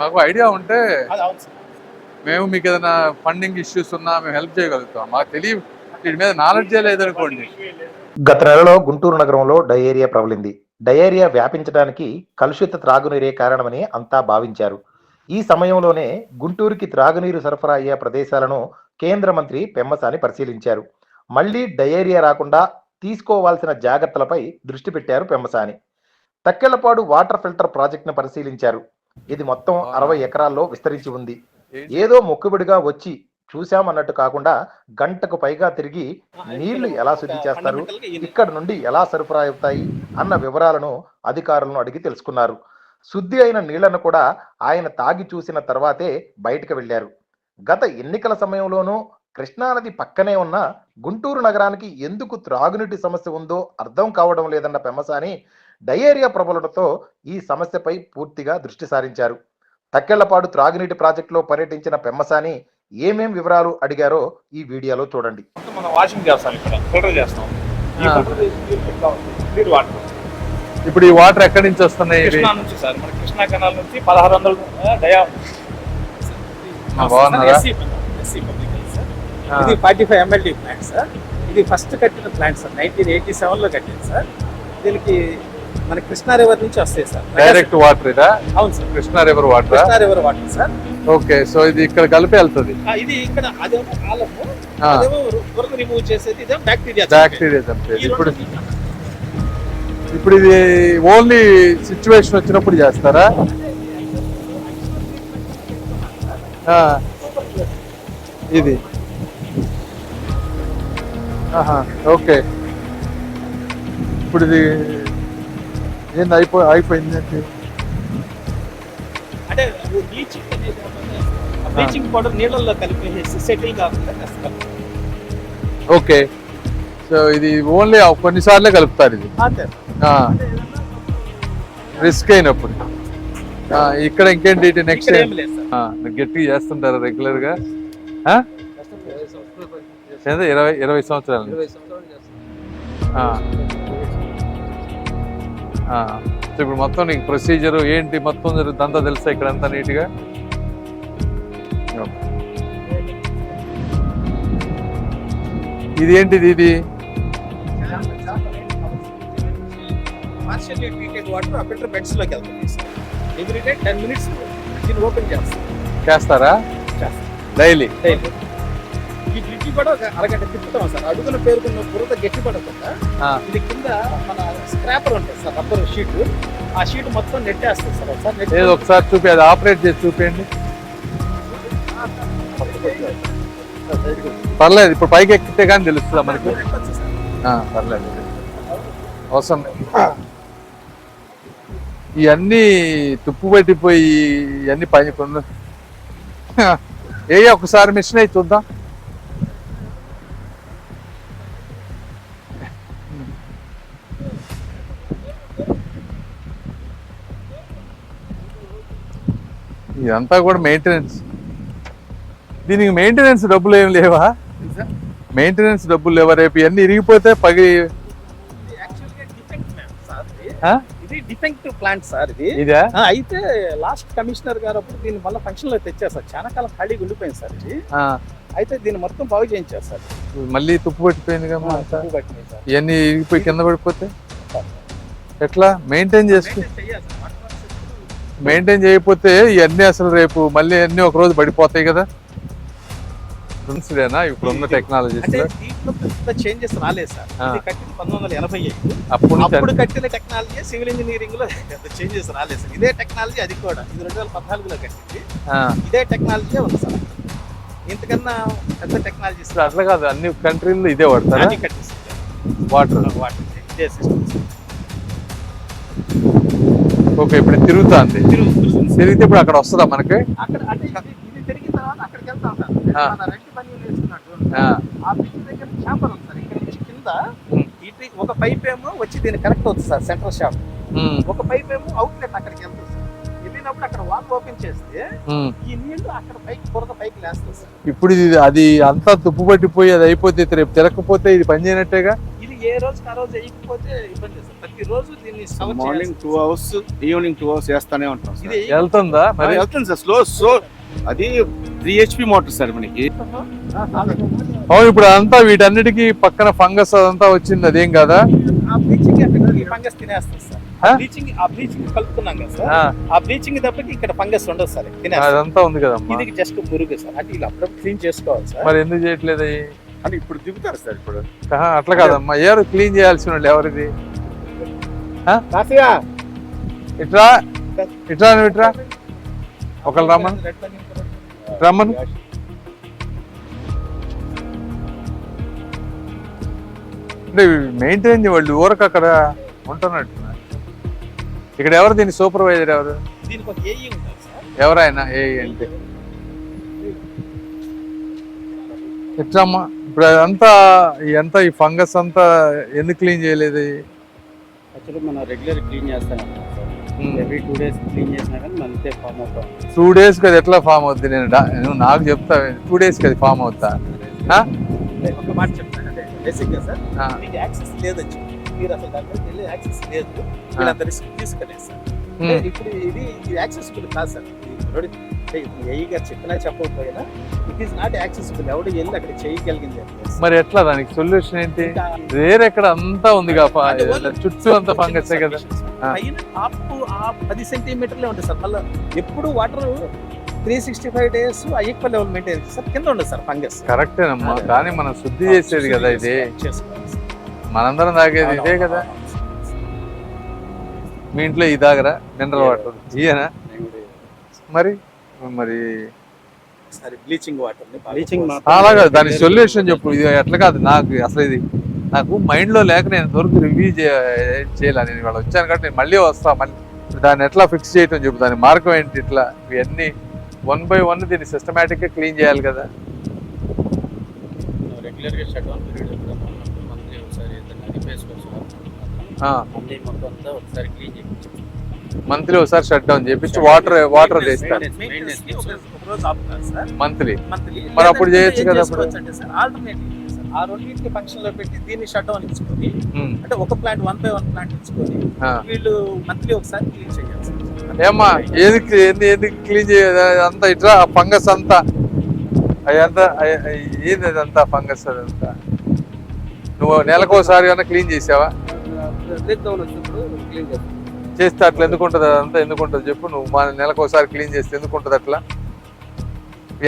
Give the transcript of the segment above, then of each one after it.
మాకు ఐడియా ఉంటే మేము మీకు ఏదైనా ఫండింగ్ ఇష్యూస్ ఉన్నా మేము హెల్ప్ చేయగలుగుతాం. మాకు తెలియ వీటి మీద నాలెడ్జే లేదనుకోండి. గత నెలలో గుంటూరు నగరంలో డయేరియా ప్రబలింది. డయేరియా వ్యాపించడానికి కలుషిత త్రాగునీరే కారణమని అంతా భావించారు. ఈ సమయంలోనే గుంటూరుకి త్రాగునీరు సరఫరా అయ్యే ప్రదేశాలను కేంద్ర మంత్రి పెమ్మసాని పరిశీలించారు. మళ్ళీ డయేరియా రాకుండా తీసుకోవాల్సిన జాగ్రత్తలపై దృష్టి పెట్టారు పెమ్మసాని. తక్కెళ్ళపాడు వాటర్ ఫిల్టర్ ప్రాజెక్టును పరిశీలించారు. ఇది మొత్తం అరవై ఎకరాల్లో విస్తరించి ఉంది. ఏదో మొక్కుబడిగా వచ్చి చూశామన్నట్టు కాకుండా గంటకు పైగా తిరిగి నీళ్ళు ఎలా శుద్ధి చేస్తారు ఇక్కడ నుండి ఎలా సరఫరా అవుతాయి అన్న వివరాలను అధికారులను అడిగి తెలుసుకున్నారు. శుద్ధి అయిన నీళ్ళను కూడా ఆయన తాగి చూసిన తర్వాతే బయటకు వెళ్ళారు గత ఎన్నికల సమయంలోనూ కృష్ణానది పక్కనే ఉన్న గుంటూరు నగరానికి ఎందుకు త్రాగునీటి సమస్య ఉందో అర్థం కావడం లేదన్న పెమ్మసాని డయేరియా ప్రబలడంతో ఈ సమస్యపై పూర్తిగా దృష్టి సారించారు. తక్కెళ్ళపాడు త్రాగునీటి ప్రాజెక్టులో పర్యటించిన పెమ్మసాని ఏమేం వివరాలు అడిగారో ఈ వీడియోలో చూడండి. మొత్తం మనం వాషింగ్ చేస్తాం ఇక్కడ ఫిల్టర్ ఇప్పుడు ఈ వాటర్ ఎక్కడి నుంచి వస్తున్నాయి? కృష్ణా నుంచి సార్ మన కృష్ణా కెనాల్ నుంచి పదహారు వందల డయా. ఇది forty five MLD plant sir. ఇది ఫస్ట్ కట్టిన ప్లాంట్ సార్. నైన్టీన్ ఎయిటీ సెవెన్లో కట్టింది సార్. దీనికి మన కృష్ణా రివర్ నుంచి వస్తాయి సార్. డైరెక్ట్ వాటర్ ఇదా? అవును sir. Krishna river water? Krishna river water sir. Okay so ఇది ఇక్కడ కలిపి వెళ్తుంది. ఇది ఇక్కడ అదేమో కాలము. అదేమో రిమూవ్ చేసేది ఇదేమో బ్యాక్టీరియా బ్యాక్టీరియా చంపేది. ఇప్పుడు ఇప్పుడు ఇది ఓన్లీ సిచ్యువేషన్ వచ్చినప్పుడు చేస్తారా? ఇది. ఓకే. ఇప్పుడు ఇది ఏంది అయిపో అయిపోయింది? అంటే బ్లీచింగ్ అనేది బ్లీచింగ్ పౌడర్ నీళ్ళల్లో కలిపేసి సెటిల్ కాకుండా ఓకే. సో ఇది ఓన్లీ కొన్నిసార్లే కలుపుతారు ఇది. అంతే. రిస్క్ అయినప్పుడు. ఆ, ఇక్కడ ఇంకేంటి నెక్స్ట్ గట్టిగా చేస్తుంటారు రెగ్యులర్గా? ఇరవై ఇరవై సంవత్సరాలు. సో ఇప్పుడు మొత్తం నీకు ప్రొసీజర్ ఏంటి? మొత్తం జరుగుతుంది అంతా తెలుసా ఇక్కడ అంతా నీట్గా? ఇది ఏంటిది ఇది? పార్షియల్లీ ట్రీటెడ్ వాటర్ ఆ ఫిల్టర్ బెడ్స్లోకి వెళ్తుంది sir every day ten minutes దీన్ని ఓపెన్ చేస్తాం. చేస్తారా? చేస్తాం. డైలీ డైలీ ఈ బ్రిడ్జి కూడా ఒక అరగంట తిప్పుతాం సార్. అడుగున పేరుకున్న బురద గట్టి పడకుండా ఇది కింద మన స్క్రాపర్ ఉంటుంది సార్ రబ్బర్ షీట్ ఆ షీట్ మొత్తం నెట్టేస్తుంది సార్. ఒకసారి ఒకసారి చూపి అది ఆపరేట్ చేసి చూపించండి పర్లేదు ఇప్పుడు పైకి ఎక్కితే కానీ తెలుస్తుందా మనకి? పర్లేదు. అవసరం. ఇవన్నీ తుప్పు పట్టిపోయి ఇవన్నీ పని ఏ ఒకసారి మిషన్ అయి చూద్దాం. ఇదంతా కూడా మెయింటెనెన్స్ దీనికి మెయింటెనెన్స్ డబ్బులు ఏం లేవా? మెయింటెనెన్స్ డబ్బులు లేవా రేపు? ఇవన్నీ ఇరిగిపోతే పగి ఇది డిఫెక్టివ్ ప్లాంట్ సార్ ఇది. అయితే లాస్ట్ కమిషనర్ గారు అప్పుడు దీన్ని మళ్ళీ ఫంక్షన్లో తెచ్చారు సార్. చాలా కాలం ఖాళీగా ఉండిపోయింది సార్ ఇది. అయితే దీన్ని మొత్తం బాగు చేయించారు సార్. మళ్ళీ తుప్పు పట్టిపోయింది ఇవన్నీ ఇరిగిపోయి కింద పడిపోతే? ఎట్లా? మెయింటైన్ చేసుకు మెయింటైన్ చేయకపోతే ఇవన్నీ అసలు రేపు మళ్ళీ అన్ని ఒక రోజు పడిపోతాయి కదా. ప్రిన్సిడేనా ఇప్పుడు ఉన్న టెక్నాలజీస్ అంటే దీంట్లో పెద్ద చేంజెస్ రాలేదు సార్. కట్టిన పంతొమ్మిది వందల ఎనభై ఐదు. అప్పుడు అప్పుడు కట్టిన టెక్నాలజీ సివిల్ ఇంజనీరింగ్లో చేంజెస్ రాలేదు సార్. ఇదే టెక్నాలజీ అది కూడా. ఇది రెండు వేల పద్నాలుగులో కట్టింది. ఆ, ఇదే టెక్నాలజీ ఉంది సార్. ఇంతకన్నా పెద్ద టెక్నాలజీ అసలు అట్లా కాదు. అన్ని కంట్రీల్లో ఇదే వాడతారా? వాటర్ వాటర్ ఇదే సిస్టమ్ ఓకే ఇప్పుడు తిరుగుతుంది. తిరిగితే ఇప్పుడు అక్కడ వస్తుందా మనకి? ఒక పైప్ ఏమో వచ్చి దీన్ని కనెక్ట్ అవుతుంది సార్ సెంట్రల్ షాప్ ఒక పైప్ ఏమో అవుట్లెట్ అక్కడికి వెళ్తుంది వెళ్ళినప్పుడు అక్కడ వాల్ ఓపెన్ చేస్తే. ఈ నీళ్ళు అక్కడ పైకి బురద పైకి లేస్తుంది సార్. ఇప్పుడు ఇది అది అంతా తుప్పు పట్టిపోయి అది అయిపోతే రేపు తిరగకపోతే ఇది పని చేయనట్టేగా? ఏ రోజు ఆ రోజు వేయకపోతే ఇబ్బంది సార్. ప్రతి రోజు దీన్ని morning two hours evening two hours వేస్తానే ఉంటాం ఇది వెళ్తుందా మరి? వెళ్తుంది సార్ స్లో సో అది త్రీ హెచ్పి మోటార్ సార్ మనకి. అవును ఇప్పుడు అంతా వీటన్నిటికీ పక్కన ఫంగస్ అదంతా వచ్చింది అదేం కదా? ఆ బ్లీచింగ్ ఎఫెక్ట్ ఫంగస్ తినేస్తుంది సార్? బ్లీచింగ్ ఆ బ్లీచింగ్ కలుపుకున్నాం కదా సార్. ఆ, బ్లీచింగ్ తప్పకి ఇక్కడ ఫంగస్ ఉండదు సార్ అదంతా ఉంది కదమ్మా. ఇది జస్ట్ మురుగు సార్. అంటే ఇలా అప్పుడప్పుడు క్లీన్ చేసుకోవాలి సార్. మరి ఎందుకు చేయట్లేదు? అని ఇప్పుడు దిగుతారు సార్ ఇప్పుడు. అట్లా కాదమ్మా. ఎవరు క్లీన్ చేయాల్సిన వాళ్ళు ఎవరిది? ఇట్రా? ఇట్రా నువ్వు ఇట్రా? ఒకళ్ళు రమ్మను. రమ్మను. అంటే మెయింటైన్ వాళ్ళు ఊరకు అక్కడ ఉంటున్నట్టు. ఇక్కడ ఎవరు దీని సూపర్వైజర్ ఎవరు? ఎవరైనా ఏ అంటే. ఎట్లమ్మా ఇప్పుడు అదంతా అంతా ఈ ఫంగస్ అంతా ఎందుకు క్లీన్ చేయలేదు? యాక్చువల్లీ మనం రెగ్యులర్ క్లీన్ చేస్తాం. ఎవ్రీ టూ డేస్ క్లీన్ చేసినా కానీ మన అంతే ఫామ్ అవుతాం. టూ డేస్ కదా ఎట్లా ఫామ్ అవుద్ది? నేను నువ్వు నాకు చెప్తా టూ డేస్ కదా ఫామ్ అవుతా. ఆ? ఒక మాట చెప్తాను అంటే బేసిక్గా సార్ మీకు యాక్సెస్ లేదని చెప్పి. మీరు అసలు దాంట్లోకి వెళ్ళి యాక్సెస్ లేదు. వీళ్ళంత రిస్క్ తీసుకోలేదు సార్. ఇప్పుడు ఇది ఇది యాక్సెసిబుల్ కాదు సార్. ఏఈ గారు చెప్పినా చెప్పకపోయినా ఇట్ ఈస్ నాట్ యాక్సెసిబుల్ ఎవడు వెళ్ళి అక్కడ చేయగలిగింది మరి ఎట్లా దానికి సొల్యూషన్ ఏంటి? వేరే ఎక్కడ అంతా ఉంది చుట్టూ అంతా ఫంగస్ కదా. పైన టాప్ ఆ పది సెంటీమీటర్లే ఉంటుంది సార్. మళ్ళీ ఎప్పుడు water three sixty five days equal level maintain sir కింద ఉండదు సార్ ఫంగస్ కరెక్టేనమ్మా కానీ మనం శుద్ధి చేసేది కదా ఇది. మనందరం తాగేది ఇదే కదా. మీ ఇంట్లో ఇది తాగరా? మినరల్ వాటర్ ఇయ్యనా మరి? మరి సరే బ్లీచింగ్ వాటర్ బ్లీచింగ్ అలాగా దాని సొల్యూషన్ చెప్పు. ఇది ఎట్లా కాదు నాకు అసలు ఇది నాకు మైండ్లో లేక నేను దొరికి రివ్యూ చేయాలి. నేను ఇవాళ వచ్చాను కాబట్టి నేను మళ్ళీ వస్తా. మళ్ళీ దాన్ని ఎట్లా ఫిక్స్ చేయటం చెప్పు. దాని మార్గం ఏంటి ఇట్లా? ఇవన్నీ వన్ బై వన్ దీన్ని సిస్టమేటిక్గా క్లీన్ చేయాలి కదా. షట్ డౌన్ పీరియడ్ మొత్తం అంతా ఒకసారి క్లీన్ చేయించాం మంత్లీ ఒకసారి షట్ డౌన్ చేపించి వాటర్ వాటర్ చేస్తారు మంత్లీ. మంత్లీ. మరి అప్పుడు చేయొచ్చు కదా ఆ రెండింటిని ఫంక్షన్లో పెట్టి దీన్ని షట్ డౌన్ ఇచ్చుకొని అంటే ఒక plant one by one plant ఇచ్చుకొని వీళ్ళు మంత్లీ ఒకసారి క్లీన్ చేయాలి ఏమ్మా ఏది ఏంది ఏది క్లీన్ చేయాలి అంతా ఇట్లా ఫంగస్ అంతా. అదంతా ఏంది అదంతా ఫంగస్ అదంతా? నువ్వు నెలకు ఒకసారి కన్నా క్లీన్ చేసావా? బ్రేక్ డౌన్ వచ్చినప్పుడు క్లీన్ చేస్తాం. చేస్తే అట్లా ఎందుకు ఉంటుంది? అదంతా ఎందుకు ఉంటుంది చెప్పు. నువ్వు మా నెలకు ఒకసారి క్లీన్ చేస్తే ఎందుకు ఉంటుంది అట్లా?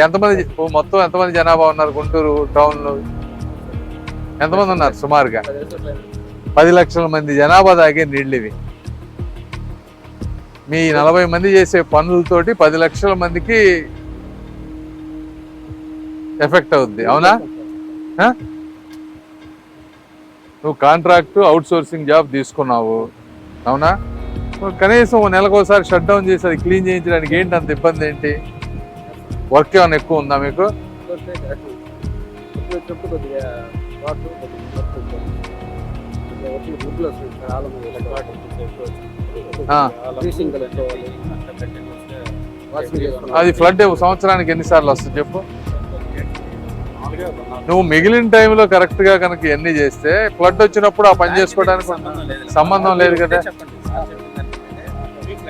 ఎంతమంది మొత్తం ఎంతమంది జనాభా ఉన్నారు గుంటూరు టౌన్లో? ఎంతమంది ఉన్నారు సుమారుగా? పది లక్షల మంది జనాభా తాగే నీళ్ళు ఇవి. మీ నలభై మంది చేసే పనులతోటి పది లక్షల మందికి ఎఫెక్ట్ అవుద్ది. అవునా? నువ్వు కాంట్రాక్ట్ అవుట్ సోర్సింగ్ జాబ్ తీసుకున్నావు. అవునా? కనీసం ఓ నెలకు ఒకసారి షట్ డౌన్ చేసి అది క్లీన్ చేయించడానికి ఏంటి అంత ఇబ్బంది ఏంటి? వర్క్ ఏమైనా ఎక్కువ ఉందా మీకు? అది ఫ్లడ్ సంవత్సరానికి ఎన్నిసార్లు వస్తుంది చెప్పు? నువ్వు మిగిలిన టైంలో కరెక్ట్గా కనుక ఎన్ని చేస్తే ఫ్లడ్ వచ్చినప్పుడు ఆ పని చేసుకోవడానికి సంబంధం లేదు కదా.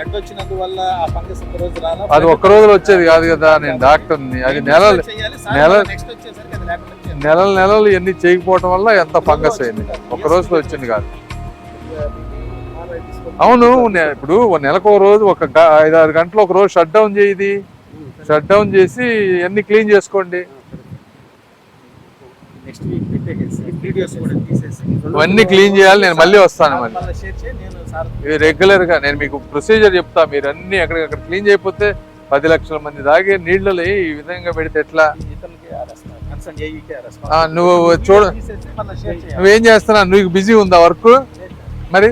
వచ్చినందువల్ల ఆ ఫంగస్ ఒక రోజు రాలా? అది ఒక్క రోజులో వచ్చేది కాదు కదా నేను డాక్టర్ని అది నెలలు నెల-. నెలలు నెలలు ఎన్ని చేయకపోవడం వల్ల ఎంత ఫంగస్ అయింది? ఒక రోజులో వచ్చింది కాదు. అవును ఇప్పుడు నెలకు ఒక రోజు ఒక ఐదారు గంటలు ఒక రోజు షట్ డౌన్ చేయది షట్ డౌన్ చేసి అన్ని క్లీన్ చేసుకోండి. నెక్స్ట్ వీక్ ఇవన్నీ క్లీన్ చేయాలి నేను మళ్ళీ వస్తాను మళ్ళీ. మళ్ళీ షేర్ చేయి నేను సార్ ఇవి రెగ్యులర్గా నేను మీకు ప్రొసీజర్ చెప్తా మీరు అన్ని ఎక్కడికక్కడ క్లీన్ చేయకపోతే పది లక్షల మంది తాగే నీళ్ళలో ఈ విధంగా పెడితే ఎట్లా? నువ్వు చూడు. నువ్వేం చేస్తున్నా నువ్వు బిజీ ఉందా వర్క్ మరి?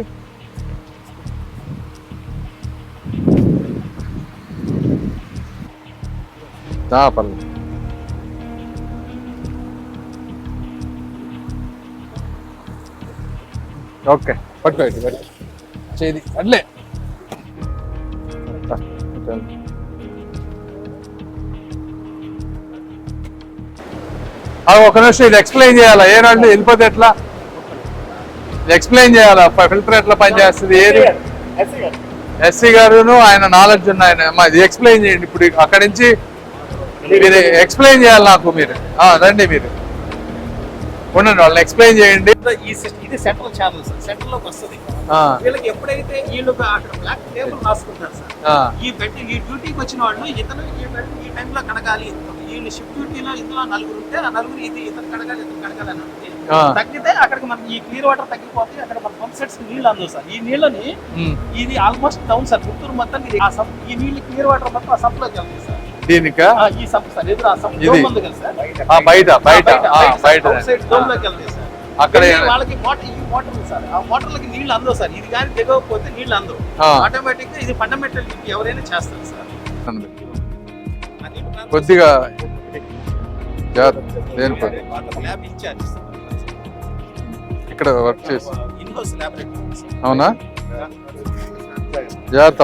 పర్లేదు. ఓకే పట్టుకో ఇటు, చేది అట్లే. అది ఒక నిమిషం ఇది ఎక్స్ప్లెయిన్ చేయాలా? ఏ రండి వెళ్ళిపోతే ఎట్లా ఎక్స్ప్లెయిన్ చేయాలా? ఫిల్టర్ ఎట్లా పనిచేస్తుంది ఏది? ఎస్సీ గారును ఆయన నాలెడ్జ్ ఉన్న ఆయన. ఇది ఎక్స్ప్లెయిన్ చేయండి. ఇప్పుడు అక్కడి నుంచి మీరు ఎక్స్ప్లెయిన్ చేయాలి నాకు మీరు. రండి మీరు. ఉండండి వాళ్ళని ఎక్స్ప్లెయిన్ చేయండి. ఇది సెంట్రల్ ఛానల్ సార్. సెంటర్లోకి వస్తుంది. వీళ్ళకి ఎప్పుడైతే వీళ్ళు అక్కడ బ్లాక్ టేబుల్ రాసుకుంటారు సార్ ఈ బెడ్ ఈ డ్యూటీకి వచ్చిన వాళ్ళు ఇతను ఈ బెడ్ ఈ టైంలో కడగాలి. వీళ్ళు షిఫ్ట్ డ్యూటీలో ఇందులో నలుగురు ఉంటే ఆ నలుగురు ఇది ఇతను కడగాలి ఇతను కడగాలి అని ఉంటుంది తగ్గితే అక్కడికి మనకి ఈ క్లియర్ వాటర్ తగ్గిపోతే అక్కడ మన పంప్ సెట్స్ నీళ్ళు అందవు సార్. ఈ నీళ్ళని ఇది ఆల్మోస్ట్ డౌన్ సార్. గుంటూరు మొత్తం ఇది ఈ నీళ్ళు క్లియర్ వాటర్ మొత్తం ఆ సంప్లోకి వెళ్తుంది సార్. దీనికా ఇది. డోమ్ ఉంది కదా సార్? ఆ, బయట బయట ఆ, బయట అక్కడ వెళ్ళి వాళ్ళకి వాటర్ ఈ వాటర్ ఉంది సార్. ఆ వాటర్లకి నీళ్ళు అందవు సార్. ఇది కానీ దిగకపోతే నీళ్ళు అందవు. ఆ, ఆటోమేటిక్గా ఇది ఫండమెంటల్ ఎవరైనా చేస్తారు సార్. కొద్దిగా ఇక్కడ వర్క్ చేసి. ఇన్ హౌస్ ల్యాబొరేటరీ అవునా? జాగ్రత్త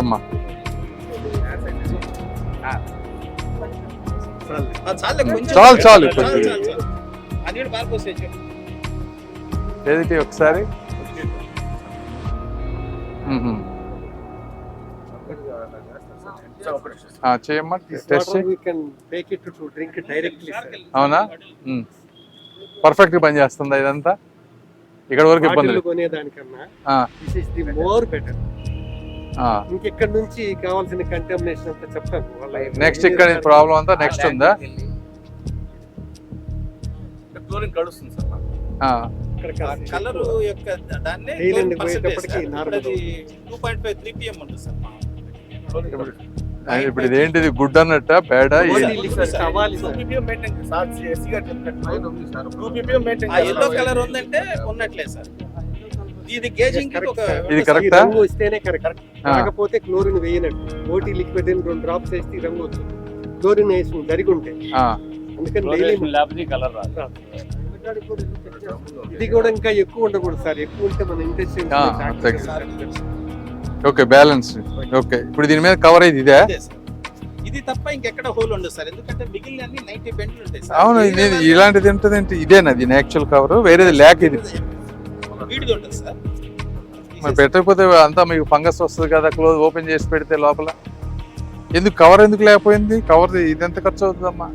it to drink it directly, sir. అవునా? పర్ఫెక్ట్ పని చేస్తుందా ఇదంతా? ఇక్కడ వరకు ఇబ్బంది కొనేదానికన్నా ఆ, this is the more better. ఇంకెక్కడ నుంచి కావాల్సిన కంటామినేషన్ అంతా చెప్తాను వాళ్ళ నెక్స్ట్ ఇక్కడ ప్రాబ్లం అంతా నెక్స్ట్ ఉందా? Chlorine కడుస్తుంది sir. కలర్ యొక్క దాన్ని. Two point five three PM ఉంటుంది సార్ ఇప్పుడు ఇదేంటిది? గుడ్ అన్నట్ట? ఆ ఎల్లో కలర్ ఉందంటే ఉన్నట్లే సార్. ఇది గేజింగ్ ఇది కరెక్టా రంగు వస్తేనే కరెక్ట్. కాకపోతే క్లోరిన్ వేయనట్టు ఓటీ లిక్విడ్ రెండు డ్రాప్స్ వేస్తే రంగు వస్తుంది. క్లోరిన్ వేసి జరిగి ఉంటాయి ఆ, అందుకని డైలీ ల్యాబ్ కలర్ రాదు. ఇది కూడా ఇంకా ఎక్కువ ఉండకూడదు సార్ ఎక్కువ ఉంటే మన ఇంట్రెస్ట్ ఓకే బ్యాలెన్స్ ఓకే ఇప్పుడు దీని మీద కవర్ అయింది ఇదే? ఇదే తప్ప ఇంకెక్కడ హోల్ ఉండదు సార్ ఎందుకంటే మిగిలిన అన్ని నైన్టీ బెండ్లు ఉంటాయి సార్ అవును ఇది ఇలాంటిది ఏంటది ఏంటి ఇదేనా దీని యాక్చువల్ కవర్ వేరేది లేక ఇది. వీడిది ఉంటుంది సార్. మరి పెట్టకపోతే అంతా మీకు ఫంగస్ వస్తుంది కదా క్లోజ్ ఓపెన్ చేసి పెడితే లోపల. ఎందుకు కవర్ ఎందుకు లేకపోయింది? కవర్ ఇది ఎంత ఖర్చు అవుతుందమ్మా?